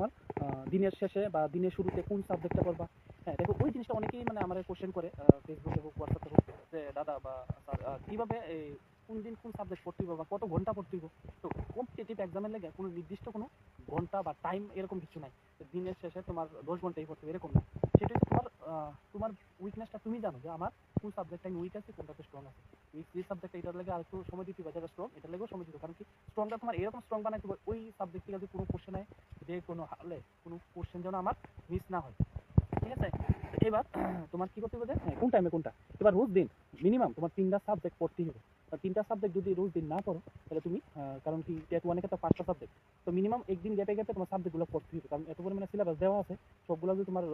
তোমার দিনের শেষে বা দিনের শুরুতে কোন সাবজেক্টটা পড়বা? হ্যাঁ দেখো, ওই জিনিসটা অনেকেই মানে আমার কোশ্চেন করে ফেসবুকে হোক হোয়াটসঅ্যাপে হোক, যে, দাদা বা স্যার কীভাবে কোন দিন কোন সাবজেক্ট পড়তে হবে বা কত ঘণ্টা পড়তে তো কম্পিটিটিভ এক্সামের লেগে কোনো নির্দিষ্ট কোনো ঘণ্টা বা টাইম এরকম কিছু নাই। দিনের শেষে তোমার দশ ঘন্টাই পড়তে হবে, এরকম না। সেটা তোমার তোমার উইকনেসটা তুমি জানো যে আমার কোন সাবজেক্টটা আমি উইক আছে কোনটাতে স্ট্রং আছে। এই যে সাবজেক্টটা এটার লাগে আর একটু সময় দিতে হবে যেটা স্ট্রং এটার লাগেও সময় দিতে। কারণ কি স্ট্রংটা তোমার এরকম স্ট্রং বানাইতে হবে ওই সাবজেক্ট থেকে যদি কোনো কোশ্চেন হয় যে কোনো হালে কোনো কোশ্চেন যেন আমার মিস না হয়। ঠিক আছে? এবার তোমার কি করতে হবে? হ্যাঁ, কোন টাইমে কোনটা? এবার রোজ দিন মিনিমাম তোমার তিনটা সাবজেক্ট পড়তেই হবে। তিনটা সাবজেক্ট যদি রোজ দিন না পড়ো তাহলে তুমি কারণ কি টেট ওয়ানে তো পাঁচটা সাবজেক্ট তো মিনিমাম একদিন গ্যাপে গ্যাপে তোমার সাবজেক্টগুলো পড়তে হবে কারণ এত পরিমাণে সিলেবাস দেওয়া আছে, সবগুলো যদি তোমার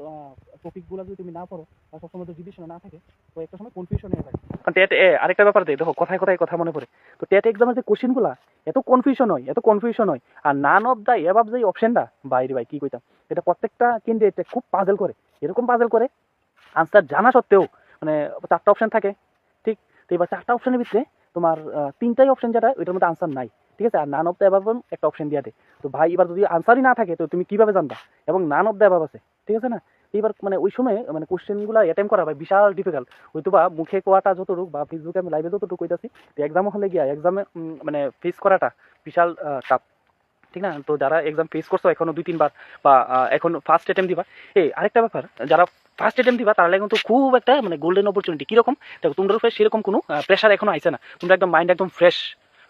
টপিকগুলো যদি তুমি না পড়ো বা সবসময় তো রিভিশনে না থাকে, তো একটা সময় কনফিউশন হয়ে যায়। কারণ টেট এ, আরেকটা ব্যাপার দেখো, কথায় কথায় কথা মনে পড়ে। তো টেট এক্সামের যে কোশ্চেনগুলো এত কনফিউশন হয়, এত কনফিউশন হয়, আর none of the above অপশনটা বাইরে ভাই, কি কইতাম? এটা প্রত্যেকটা ক্যান্ডিডেট খুব পাজেল করে। এরকম পাজেল করে আনসার জানা সত্ত্বেও মানে চারটা অপশন থাকে, ঠিক? তো এবার চারটা অপশনের ভিতরে তোমার তিনটাই অপশন যেটা, ওইটার মধ্যে আনসার নাই। ঠিক আছে? আর নান অফ দ্য অ্যাবাব একটা অপশন দিয়ে দে। তো ভাই, এবার যদি আনসারই না থাকে, তো তুমি কীভাবে জানবা? এবং নান অফ দ্য অ্যাবাব আছে। ঠিক আছে না? এবার মানে ওই সময় মানে কোশ্চেনগুলো অ্যাটেম্প করা ভাই বিশাল ডিফিকাল্ট হয়তো বা মুখে কোয়াটা যতটুকু বা ফেসবুকে আমি লাইভে যতটুকু কইতাছি, তো এক্সাম হলে গিয়া এক্সামে মানে ফেস করাটা বিশাল টাফ ঠিক না? তো যারা এক্সাম ফেস করছ এখনও দুই, তিনবার, বা এখন ফার্স্ট অ্যাটেম্প দিবা। এই আরেকটা ব্যাপার, যারা ফার্স্ট অ্যাটেম্প দিবা, তারা কিন্তু খুব একটা মানে গোল্ডেন অপরচুনিটি কীরকম? দেখো, তোমরা উপরে সেরকম কোনো প্রেশার এখনও আইছে না। তোমরা একদম মাইন্ড একদম ফ্রেশ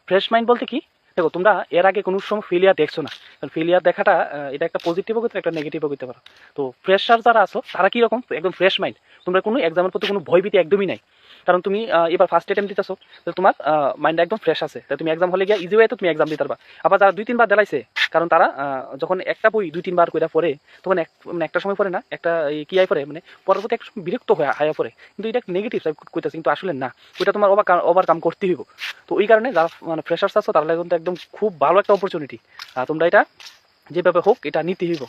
ফ্রেশ মাইন্ড বলতে কি? দেখো, তোমরা এর আগে কোনো সময় ফেলিয়ার দেখছ না। কারণ ফেলিয়ার দেখাটা এটা একটা পজিটিভও করতে একটা নেগেটিভও করতে পারো। তো ফ্রেশার যারা আছো, তারা কীরকম? একদম ফ্রেশ মাইন্ড তোমরা কোনো এক্সামের প্রতি কোনো ভয়ভীতি একদমই নাই। কারণ তুমি এবার ফার্স্ট অ্যাটেম্প দিতেছো তো তোমার মাইন্ড একদম ফ্রেশ আছে। তুমি এক্সাম হলে গিয়ে ইজি ওয়ে তো তুমি এক্সাম দিতে পারবা। আবার যারা দুই, তিনবার দেলাইছে কারণ তারা যখন একটা বই দুই, তিনবার কইরা পড়ে, তখন এক মানে একটা সময় পড়ে না, একটা কি আয় পড়ে মানে পরবর্তী একটা সময় বিরক্ত হয়ে আয়া পড়ে। কিন্তু এটা নেগেটিভ সাইড কইতেছে, কিন্তু আসলে না। ওইটা তোমার ওভার কাম করতে হইব। তো ওই কারণে যারা মানে ফ্রেশার্স আছো, তারা কিন্তু একদম খুব ভালো একটা অপরচুনিটি আর তোমরা এটা যেভাবে হোক, এটা নিতে হইব।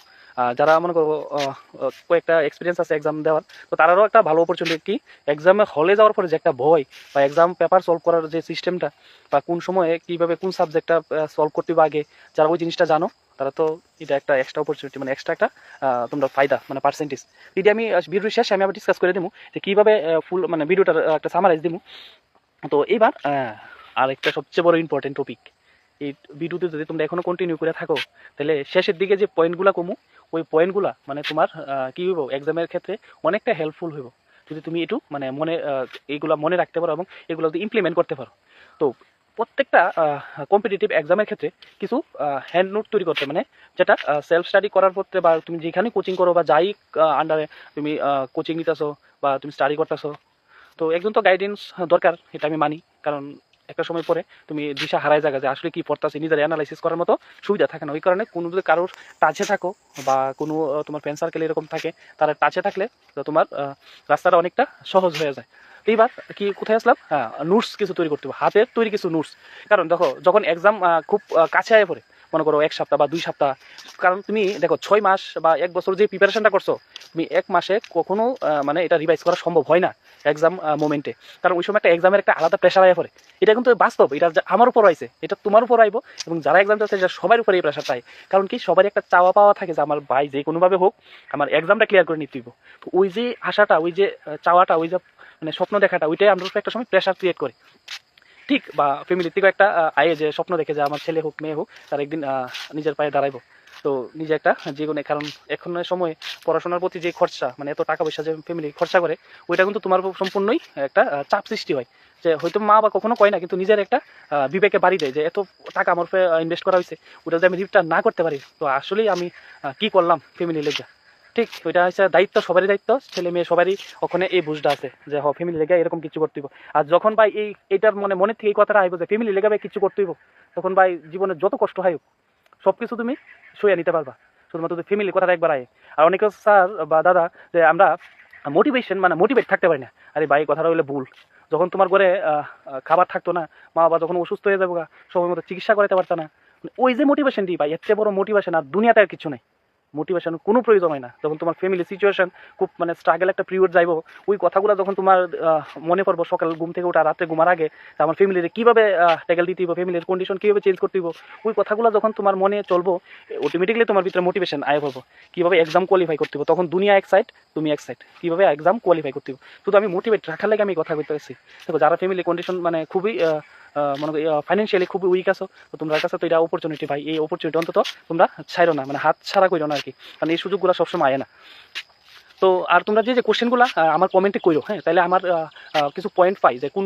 যারা মনে করো আহ, আহ, কয়েকটা এক্সপিরিয়েন্স আছে এক্সাম দেওয়ার তো তারারও একটা ভালো অপরচুনিটি কি? এক্সামে হলে যাওয়ার পরে যে একটা ভয় বা এক্সাম পেপার সলভ করার যে সিস্টেমটা বা কোন সময়ে কীভাবে কোন সাবজেক্টটা সলভ করতে হবে আগে যারা ওই জিনিসটা জানো তারা তো এটা একটা এক্সট্রা অপরচুনিটি মানে এক্সট্রা একটা তোমরা ফায়দা মানে পার্সেন্টেজ যদি আমি ভিডিও শেষে আমি আবার ডিসকাস করে দেবো যে কীভাবে ফুল মানে ভিডিওটার একটা সামারাইজ দেবো তো এইবার আরেকটা সবচেয়ে বড় ইম্পর্টেন্ট টপিক এই ভিডিওতে যদি তোমরা এখনও কন্টিনিউ করে থাকো, তাহলে শেষের দিকে যে পয়েন্টগুলো কমু, ওই পয়েন্টগুলা মানে তোমার কি হইব? এক্সামের ক্ষেত্রে অনেকটা হেল্পফুল হইব। যদি তুমি একটু মানে মনে এইগুলা মনে রাখতে পারো এবং এগুলো যদি ইমপ্লিমেন্ট করতে পারো। তো প্রত্যেকটা কম্পিটিটিভ এক্সামের ক্ষেত্রে কিছু হ্যান্ড নোট তৈরি করতে মানে যেটা সেলফ স্টাডি করার পত্রে বা তুমি যেখানে কোচিং করো বা যাই আন্ডারে তুমি কোচিং নিতেছো বা তুমি স্টাডি করতেছো। তো একজন তো গাইডেন্স দরকার, এটা আমি মানি। কারণ একটা সময় পরে তুমি দিশা হারায় জায়গা যে আসলে কি পড়তাছে, নিজের অ্যানালাইসিস করার মতো সুবিধা থাকে না। ওই কারণে কোনো যদি কারোর টাচে থাকো বা কোনো তোমার ফ্রেন্ড সার্কেল এরকম থাকে, তারা টাচে থাকলে তোমার রাস্তাটা অনেকটা সহজ হয়ে যায়। এইবার কি কোথায় আসলাম? হ্যাঁ নোটস কিছু তৈরি করতে হবে, হাতের তৈরি কিছু নোটস কারণ দেখো, যখন এক্সাম খুব কাছে আয় পড়ে মনে করো এক সপ্তাহ বা দুই সপ্তাহ। কারণ তুমি দেখো, ছয় মাস বা এক বছর যে প্রিপারেশনটা করছ, তুমি এক মাসে কখনো মানে এটা রিভাইজ করা সম্ভব হয় না এক্সাম মোমেন্টে কারণ ওই সময় একটা এক্সামের একটা আলাদা প্রেশার আয় পড়ে। এটা কিন্তু বাস্তব, এটা আমার উপর আইছে, এটা তোমার উপর আইব এবং যারা এক্সাম দিচ্ছে এটা সবার উপরে এই প্রেশারটা আয়। কারণ কি সবারই একটা চাওয়া পাওয়া থাকে যে আমার ভাই যে কোনোভাবে হোক, আমার এক্সামটা ক্লিয়ার করে নিতে হইব। তো ওই যে আশাটা, ওই যে চাওয়াটা, ওই যে মানে স্বপ্ন দেখাটা, ওইটাই আমরা উপরে একটা সময় প্রেশার ক্রিয়েট করে। ঠিক, বা ফ্যামিলির থেকেও একটা আয়ে যে স্বপ্ন দেখে যে আমার ছেলে হোক, মেয়ে হোক, তার একদিন নিজের পায়ে দাঁড়াইবো। তো নিজে একটা কোনো কারণ এখন সময় পড়াশোনার প্রতি যে খরচা মানে এত টাকা পয়সা যে ফ্যামিলি খরচা করে, ওইটা কিন্তু তোমার সম্পূর্ণই একটা চাপ সৃষ্টি হয়। যে হয়তো মা বা কখনো কয় না, কিন্তু নিজের একটা বিবেকে বাড়ি দেয় যে এত টাকা আমার ইনভেস্ট করা হয়েছে ওটা যদি আমি রিটার্ন না করতে পারি, তো আসলেই আমি কি করলাম ফ্যামিলি লেগে ঠিক, ওইটা হচ্ছে দায়িত্ব, সবারই দায়িত্ব, ছেলে মেয়ে সবারই ওখানে এই বুঝটা আছে যে, হ ফ্যামিলি লেগে এরকম কিছু করতে হইব। আর যখন ভাই এই, এইটার মনে মনে থেকে এই কথাটা আইব যে ফ্যামিলি লেগে ভাই কিছু করতে হইব, তখন ভাই জীবনে যত কষ্ট হয় সব কিছু তুমি সইয়া নিতে পারবা। শুধুমাত্র ফ্যামিলি কথাটা একবার আয়। আর অনেকে স্যার বা দাদা যে, আমরা মোটিভেশন মানে মোটিভেট থাকতে পারি না। আরে ভাই কথাটা হইলে ভুল। যখন তোমার ঘরে খাবার থাকতো না, মা বাবা যখন অসুস্থ হয়ে যাব সময় মতো চিকিৎসা করাতে পারতো না মানে ওই যে মোটিভেশনটি ভাই, এর চেয়ে বড় মোটিভেশন আর দুনিয়াতে আর কিছু নেই। মোটিভেশন কোনো প্রয়োজন হয় না। যখন তোমার ফ্যামিলি সিচুয়েশন খুব মানে স্ট্রাগল একটা পিরিয়ড যাইবো, ওই কথাগুলো যখন তোমার মনে পড়ব সকাল ঘুম থেকে ওঠা, রাত্রে ঘুমার আগে আমার ফ্যামিলির কীভাবে ট্যাকেল দিতে ফ্যামিলির কন্ডিশন কীভাবে চেঞ্জ করতে হইব, ওই কথাগুলো যখন তোমার মনে চলবো অটোমেটিকলি তোমার ভিতরে মোটিভেশন আয় পড়ব কীভাবে এক্সাম কোয়ালিফাই করতে তখন দুনিয়া এক সাইড তুমি এক সাইড কীভাবে এক্সাম কোয়ালিফাই করতে শুধু আমি মোটিভেট রাখার লাগে আমি কথা বলতে পারছি দেখো, যারা ফ্যামিলি কন্ডিশন মানে খুবই মনে ফাইন্যান্সিয়ালি খুবই উইক আছো, তো তোমরা কাছে তো এটা অপরচুনিটি ভাই, এই অপরচুনিটি অন্তত তোমরা ছাড়ো না মানে হাত ছাড়া করো না আর কি, কারণ এই সুযোগগুলো সবসময় আয় না। তো আর তোমরা যে যে কোশ্চেনগুলো আমার কমেন্টে করো হ্যাঁ তাহলে আমার কিছু পয়েন্ট পাই যে কোন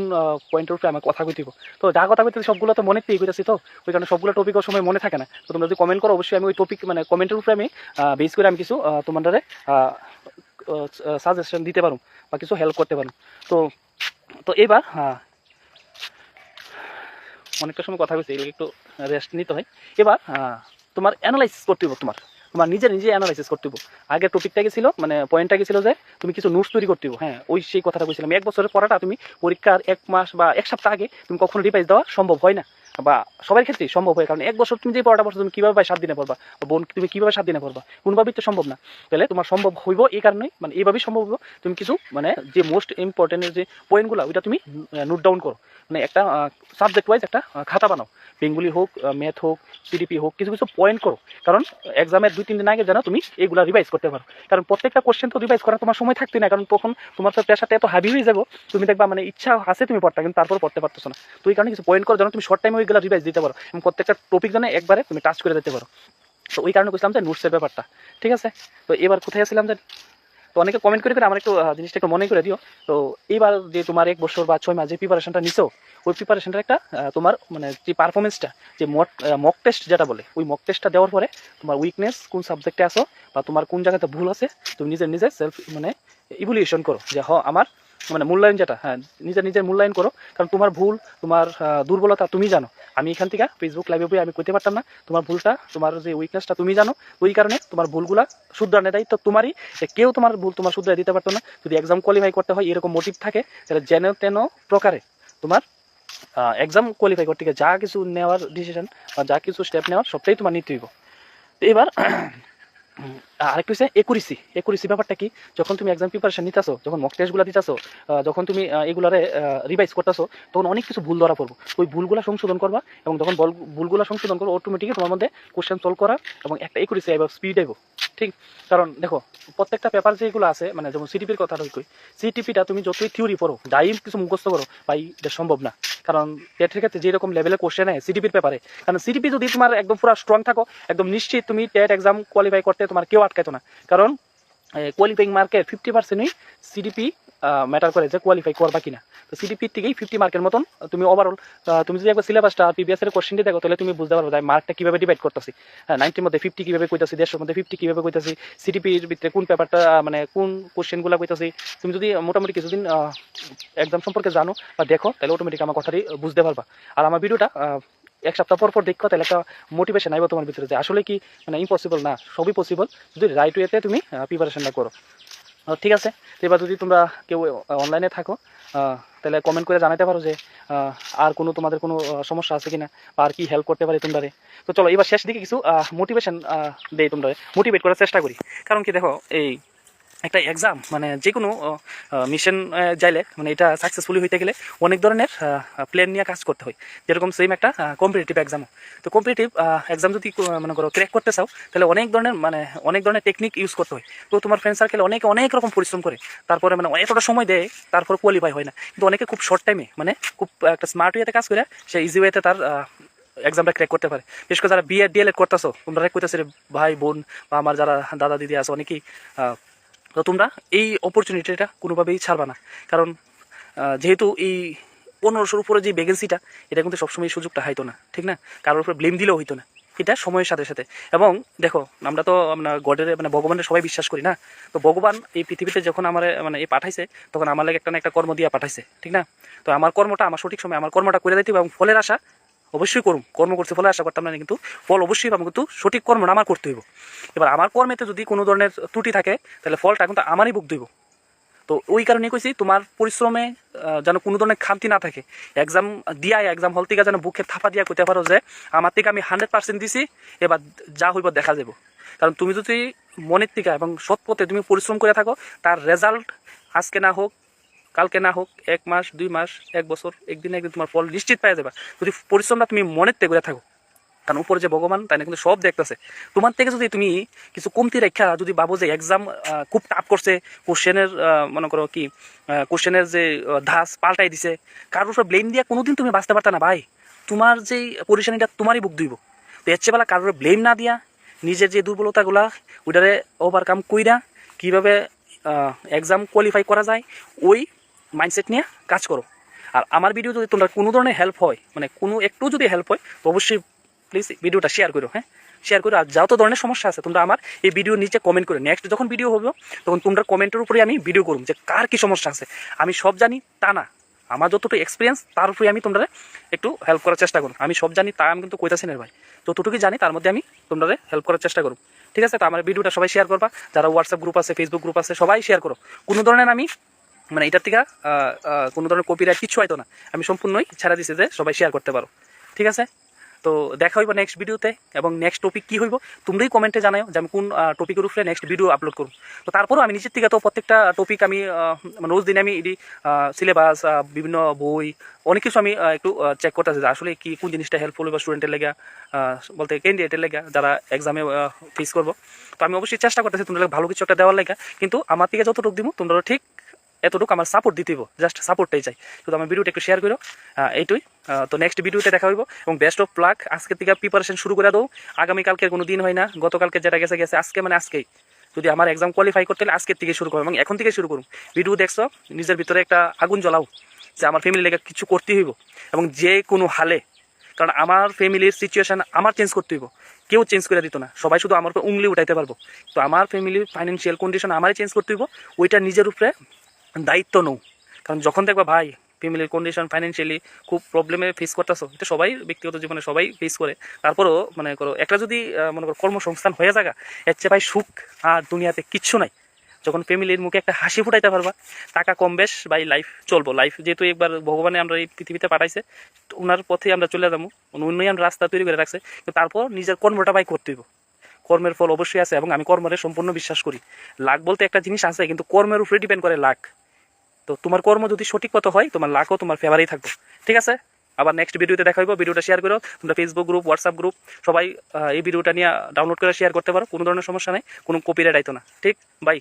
পয়েন্টের উপরে আমার কথা কইতিব তো যা কথা কইতে সবগুলো তো মনে পেয়ে কইতেছি তো, ওই কারণে সবগুলো টপিক সময় মনে থাকে না। তো তোমরা যদি কমেন্ট করো, অবশ্যই আমি ওই টপিক মানে কমেন্টের উপরে আমি বেস করে আমি কিছু তোমাদের সাজেশন দিতে পারো বা কিছু হেল্প করতে পারো। তো তো এবার অনেকটা সময় কথা হয়েছে একটু রেস্ট নিতে হয়। এবার তোমার অ্যানালাইসিস করতে হবে তোমার। তোমার নিজে নিজে অ্যানালাইসিস করতে হবে আগে টপিকটা ছিল? মানে পয়েন্টটা ছিল যে, তুমি কিছু নোটস তৈরি করতে হবে হ্যাঁ ওই সেই কথাটা বলছিলাম। এক বছরের পড়াটা তুমি পরীক্ষার এক মাস বা এক সপ্তাহ আগে তুমি কখনো রিভাইজ দেওয়া সম্ভব হয় না। বা সবার ক্ষেত্রেই সম্ভব হয়, কারণ এক বছর তুমি যে পড়াটা পড়ছো, তুমি কীভাবে সাত দিনে পড়বা? বোন, তুমি কীভাবে সাত দিনে পড়বা? কোনোভাবেই তো সম্ভব না। তাহলে তোমার সম্ভব হইব এই কারণেই মানে এইভাবেই সম্ভব হইব। তুমি কিছু মানে যে মোস্ট ইম্পর্টেন্ট যে পয়েন্টগুলো ওইটা তুমি নোট ডাউন করো। মানে একটা সাবজেক্ট ওয়াইজ একটা খাতা বানাও। বেঙ্গলি হোক ম্যাথ হোক সিডিপি হোক, কিছু কিছু পয়েন্ট করো। কারণ এক্সামের দুই তিন দিন আগে যেন তুমি এগুলা রিভাইজ করতে পারো। কারণ প্রত্যেকটা কোশ্চেন তো রিভাইজ করা তোমার সময় থাকতে না, কারণ তখন তোমার তো প্রেশারটা এত হাবি হয়ে যাব, তুমি দেখবা মানে ইচ্ছা আছে তুমি পড়তে, কিন্তু তারপর পড়তে পারতেছো না। তো এই কারণে কিছু পয়েন্ট করো, যেন তুমি শর্ট টাইমে ওইগুলো রিভাইজ দিতে পারো। এবং প্রত্যেকটা টপিক যেন একবারে তুমি টাচ করে দিতে পারো। তো ওই কারণে বুঝলাম যে নোটসের ব্যাপারটা। ঠিক আছে? তো এবার কোথায় আসছিলাম যে তো অনেকে কমেন্ট করে করে আমার একটু জিনিসটা একটু মনে করে দিও। তো এইবার যে তোমার এক বছর বা ছয় মাস যে প্রিপারেশনটা নিছো, ওই প্রিপারেশনটা একটা তোমার মানে যে পারফরমেন্সটা যে মক মক টেস্ট যেটা বলে, ওই মক টেস্টটা দেওয়ার পরে তোমার উইকনেস কোন সাবজেক্টে আসো বা তোমার কোন জায়গাতে ভুল আছে, তুমি নিজের নিজে সেলফ মানে ইভলিউশন করো যে, হ, আমার মানে মূল্যায়ন যেটা হ্যাঁ নিজে নিজের মূল্যায়ন করো। কারণ তোমার ভুল, তোমার দুর্বলতা তুমি জানো। আমি এখান থেকে ফেসবুক লাইভে বই আমি করতে পারতাম না। তোমার ভুলটা, তোমার যে উইকনেসটা তুমি জানো, ওই কারণে তোমার ভুলগুলা শুধরানোর দায়িত্ব তোমারই কেউ তোমার ভুল তোমার শুধরে দিতে পারতো না। যদি এক্সাম কোয়ালিফাই করতে হয়, এরকম মোটিভ থাকে, তাহলে যেন তেন প্রকারে তোমার এক্সাম কোয়ালিফাই করতে গিয়ে যা কিছু নেওয়ার ডিসিশন বা যা কিছু স্টেপ নেওয়ার, সবটাই তোমার নিতে হইব। এবার আরেকটু হচ্ছে একুরিসি একুরিসি ব্যাপারটা কি? যখন তুমি এক্সাম প্রিপারেশন নিতেছো, যখন মক টেস্টগুলো দিতেছো যখন তুমি এগুলারে রিভাইজ করতেছো, তখন অনেক কিছু ভুল ধরা পড়ব। ওই ভুলগুলো সংশোধন করবা এবং যখন বল, ভুলগুলো সংশোধন করব অটোমেটিকই তোমার মধ্যে কোশ্চেন সলভ করা এবং একটা একুরিসি আইব স্পিড আইব। ঠিক? কারণ দেখো, প্রত্যেকটা পেপার যেগুলো আছে মানে যেমন সিটিপির কথা কই সিটিপিটা তুমি যতই থিওরি পড়ো, যাই কিছু মুখস্থ করো ভাই এটা সম্ভব না। কারণ টেটের ক্ষেত্রে যেরকম লেভেলের কোশ্চেন হয় সিটিপির পেপারে কারণ সিটিপি যদি তোমার একদম পুরো স্ট্রং থাকো, একদম নিশ্চিত তুমি টেট এক্সাম কোয়ালিফাই করতে তোমার কেউ আটকাইতো না। কারণ কোয়ালিফাইং মার্কের ফিফটি পার্সেন্টই সিডিপি ম্যাটার করে যে কোয়ালিফাই করবা কিনা। তো সিডিপি থেকেই ফিফটি মার্কের মতন তুমি ওভারঅল তুমি যদি একবার সিলেবাসটা পিবিএস এর কোশ্চেনটি দেখো, তাহলে তুমি বুঝতে পারবে যে মার্কটা কীভাবে ডিভাইড করতেছি। হ্যাঁ নাইনটির মধ্যে ফিফটি কীভাবে কইতাছি, দেড়শোর মধ্যে ফিফটি কীভাবে কইতাছি সিডিপির ভিতরে কোন পেপারটা মানে কোন কোশ্চেনগুলো কইতাছি। তুমি যদি মোটামুটি কিছুদিন এক্সাম সম্পর্কে জানো বা দেখো, তাহলে অটোমেটিক আমার কথাটি বুঝতে পারবা। আর আমার ভিডিওটা এক সপ্তাহ পর পর দেখো, তাহলে একটা মোটিভেশন আইব তোমার ভিতরে যে আসলে কি মানে ইম্পসিবল না, সবই পসিবল যদি রাইট ওয়েতে তুমি প্রিপারেশনটা করো। ঠিক আছে? তো এবার যদি তোমরা কেউ অনলাইনে থাকো তাহলে কমেন্ট করে জানাতে পারো যে আর কোনো তোমাদের কোনো সমস্যা আছে কিনা, বা আর কি হেল্প করতে পারি তোমরা তো চলো, এবার শেষ দিকে কিছু মোটিভেশন দেই তোমরা মোটিভেট করার চেষ্টা করি। কারণ কি দেখো, এই একটা এক্সাম মানে যে কোনো মিশন যাইলে মানে এটা সাকসেসফুলি হইতে গেলে অনেক ধরনের প্ল্যান নিয়ে কাজ করতে হয়। যেরকম সেম একটা কম্পিটিটিভ এক্সামও তো কম্পিটিটিভ এক্সাম যদি মনে করো ক্র্যাক করতে চাও, তাহলে অনেক ধরনের মানে অনেক ধরনের টেকনিক ইউজ করতে হয়। তো তোমার ফ্রেন্ড সার্কেলে অনেকে অনেক রকম পরিশ্রম করে। তারপরে মানে এতটা সময় দেয়, তারপর কোয়ালিফাই হয় না। কিন্তু অনেকে খুব শর্ট টাইমে মানে খুব একটা স্মার্ট ওয়েতে কাজ করে, সে ইজি ওয়েতে তার এক্সামটা ক্র্যাক করতে পারে। বিশেষ করে যারা বিএড ডিএলএড করতেছো, তোমরা কইতেছে রে ভাই, বোন বা আমার যারা দাদা, দিদি আছে, অনেকেই তো তোমরা এই অপরচুনিটিটা কোনোভাবেই ছাড়বা না। কারণ যেহেতু এই পনেরোশোর উপরে যে ভ্যাকেন্সিটা এটা কিন্তু সবসময় এই সুযোগটা হইতো না, ঠিক না? কারোর উপরে ব্লেম দিলেও হইতো না। এটা সময়ের সাথে সাথে। এবং দেখো, আমরা তো, আমরা গডের মানে ভগবানের সবাই বিশ্বাস করি না? তো ভগবান এই পৃথিবীতে যখন আমার মানে এই পাঠাইছে, তখন আমার লাগে একটা না একটা কর্ম দিয়া পাঠাইছে, ঠিক না? তো আমার কর্মটা আমার সঠিক সময়, আমার কর্মটা করে দিতে এবং ফলের আশা অবশ্যই করুম কর্ম করছি ফলে আশা করতাম না, কিন্তু ফল অবশ্যই পাবো, কিন্তু সঠিক কর্মটা আমার করতে হইব। এবার আমার কর্মেতে যদি কোনো ধরনের ত্রুটি থাকে, তাহলে ফলটা কিন্তু আমারই বুক দিব। তো ওই কারণে কইছি, তোমার পরিশ্রমে যেন কোনো ধরনের খামতি না থাকে। এক্সাম দিয়া এক্সাম হল থেকে যেন বুকে থাপা দিয়া কইতে পারো যে, আমার থেকে আমি হান্ড্রেড পার্সেন্ট দিছি, এবার যা হইব দেখা যাব কারণ তুমি যদি মনের থেকে এবং সৎ পথে তুমি পরিশ্রম করে থাকো, তার রেজাল্ট আজকে না হোক কালকে না হোক, এক মাস, দুই মাস, এক বছর, একদিন একদিন তোমার ফল নিশ্চিত পাওয়া যাবে। যদি পরিশ্রমটা তুমি মনের থেকে করে থাকো, কারণ উপরে যে ভগবান, তাই না, কিন্তু সব দেখতেছে। তোমার থেকে যদি তুমি কিছু কমতি রেখা, যদি ভাবো যে এক্সাম খুব টাফ করছে কোশ্চেনের মনে করো কি কোশ্চেনের যে ধাস পাল্টাই দিছে, কারোর উপর ব্লেম দিয়ে কোনোদিন তুমি বাঁচতে পারতা না ভাই। তোমার যে পরিশানিটা তোমারই বুক দুইব। তো এর চেয়ে বেলা কারোর ব্লেম না দিয়া, নিজের যে দুর্বলতাগুলা, ওইটারে ওভারকাম কইরা কীভাবে এক্সাম কোয়ালিফাই করা যায়, ওই মাইন্ডসেট নিয়ে কাজ করো। আর আমার ভিডিও যদি তোমরা কোনো ধরনের হেল্প হয় মানে কোনো একটু যদি হেল্প হয়, তো অবশ্যই প্লিজ ভিডিওটা শেয়ার করো হ্যাঁ? শেয়ার করো। আর যত ধরনের সমস্যা আছে, তোমরা আমার এই ভিডিও নিচে কমেন্ট করে। নেক্সট যখন ভিডিও হবে, তখন তোমরা কমেন্টের উপরে আমি ভিডিও করুম যে কার কি সমস্যা আছে। আমি সব জানি তা না। আমার যতটুকু এক্সপিরিয়েন্স তার উপরে আমি তোমরা একটু হেল্প করার চেষ্টা করুন আমি সব জানি, তা আমি কিন্তু কইতাছি না ভাই। যতটুকু জানি, তার মধ্যে আমি তোমরা হেল্প করার চেষ্টা করুন ঠিক আছে? তো আমার ভিডিওটা সবাই শেয়ার করবা। যারা হোয়াটসঅ্যাপ গ্রুপ আছে ফেসবুক গ্রুপ আছে, সবাই শেয়ার করো। কোনো ধরনের আমি মানে এটার থেকে কোনো ধরনের কপিরাইট কিছু হয়তো না। আমি সম্পূর্ণই ছাড়া দিছি যে সবাই শেয়ার করতে পারো। ঠিক আছে? তো দেখা হইব নেক্সট ভিডিওতে এবং নেক্সট টপিক কি হইব, তোমরাই কমেন্টে জানাও যে আমি কোন টপিকের উপরে নেক্সট ভিডিও আপলোড করব। তো তারপরও আমি নিজের থেকে তো প্রত্যেকটা টপিক আমি মানে রোজ দিনে আমি এটি সিলেবাস বিভিন্ন বই, অনেক কিছু আমি একটু চেক করতেছি যে আসলে কি, কোন জিনিসটা হেল্পফুল বা স্টুডেন্টের লেগে বলতে ক্যান্ডিডেটের লেগে যারা এক্সামে ফেস করব। তো আমি অবশ্যই চেষ্টা করতেছি তোমরা ভালো কিছু একটা দেওয়ার লেগে। কিন্তু আমার থেকে যতটুকু দিব তোমরা ঠিক এতটুকু আমার সাপোর্ট দিতে হইব জাস্ট সাপোর্টটাই চাই। শুধু আমার ভিডিওটা একটু শেয়ার করো। এইটুই। তো নেক্সট ভিডিওতে দেখা হইব। এবং বেস্ট অফ প্লাক আজকে থেকে প্রিপারেশন শুরু করে দাও। আগামীকালকে কোনো দিন হয় না। গতকালকে যেটা গেছে গেছে। আজকে মানে আজকেই। যদি আমার এক্সাম কোয়ালিফাই করতে হলে আজকের থেকে শুরু করো এবং এখন থেকে শুরু করুন। ভিডিও দেখছ, নিজের ভিতরে একটা আগুন জ্বলাও যে আমার ফ্যামিলি লেগে কিছু করতে হইব। এবং যে কোনো হালে, কারণ আমার ফ্যামিলির সিচুয়েশন আমার চেঞ্জ করতে হইব। কেউ চেঞ্জ করে দিত না। সবাই শুধু আমার উপরে উংলি উঠাইতে পারব। তো আমার ফ্যামিলির ফাইন্যান্সিয়াল কন্ডিশন আমারই চেঞ্জ করতে হইব। ওইটা নিজের উপরে দায়িত্ব নও কারণ যখন দেখবা ভাই ফ্যামিলির কন্ডিশন ফাইন্যান্সিয়ালি খুব প্রবলেমে ফেস করতেছো, এটা সবাই ব্যক্তিগত জীবনে সবাই ফেস করে। তারপরও মানে করো, একটা যদি মনে করো কর্মসংস্থান হয়ে যাগা, এর চেয়ে ভাই সুখ আর দুনিয়াতে কিচ্ছু নাই। যখন ফ্যামিলির মুখে একটা হাসি ফুটাইতে পারবা, টাকা কম বেশ বাই লাইফ চলবো। লাইফ যেহেতু একবার ভগবানে আমরা এই পৃথিবীতে পাঠাইছে ওনার পথে আমরা চলে যাব আমরা রাস্তা তৈরি করে রাখছে তারপর নিজের কর্মটা ভাই করতে হইব। কর্মের ফল অবশ্যই আছে এবং আমি কর্মের সম্পূর্ণ বিশ্বাস করি। লাখ বলতে একটা জিনিস আছে, কিন্তু কর্মের উপরে ডিপেন্ড করে লাখ। তো তোমার কর্ম যদি সঠিক মতো হয়, তোমার লাখও তোমার ফেভারেই থাকবে। ঠিক আছে? আবার নেক্সট ভিডিওতে দেখা হইব ভিডিওটা শেয়ার করো। তোমরা ফেসবুক গ্রুপ হোয়াটসঅ্যাপ গ্রুপ সবাই এই ভিডিওটা নিয়ে ডাউনলোড করে শেয়ার করতে পারো। কোনো ধরনের সমস্যা নেই, কোনো কপিরাইট আইতো না। ঠিক? বাই